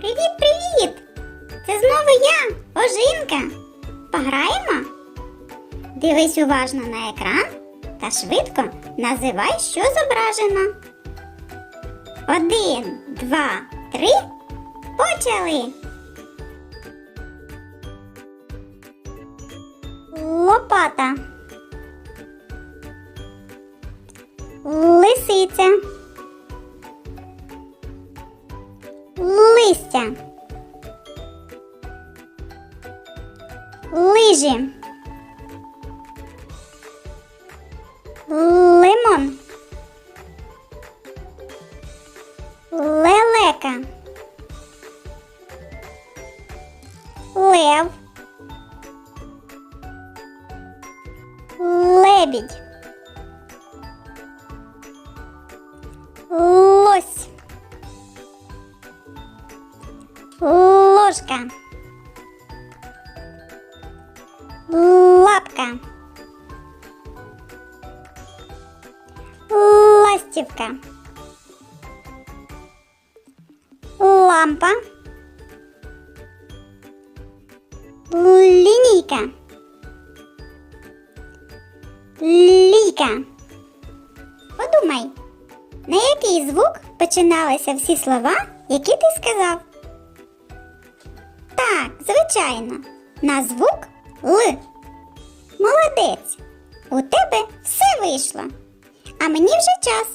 Привіт-привіт! Це знову я, Ожинка. Пограємо? Дивись уважно на екран та швидко називай, що зображено. Один, два, три. Почали. Лопата. Лисиця. Листя. Лижі. Лимон. Лелека. Лев. Лебідь. Ложка. Лапка. Ластівка. Лампа. Лінійка. Лійка. Подумай, на який звук починалися всі слова, які ти сказав? Так, звичайно, на звук Л. Молодець. У тебе все вийшло. А мені вже час.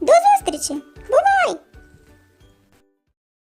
До зустрічі!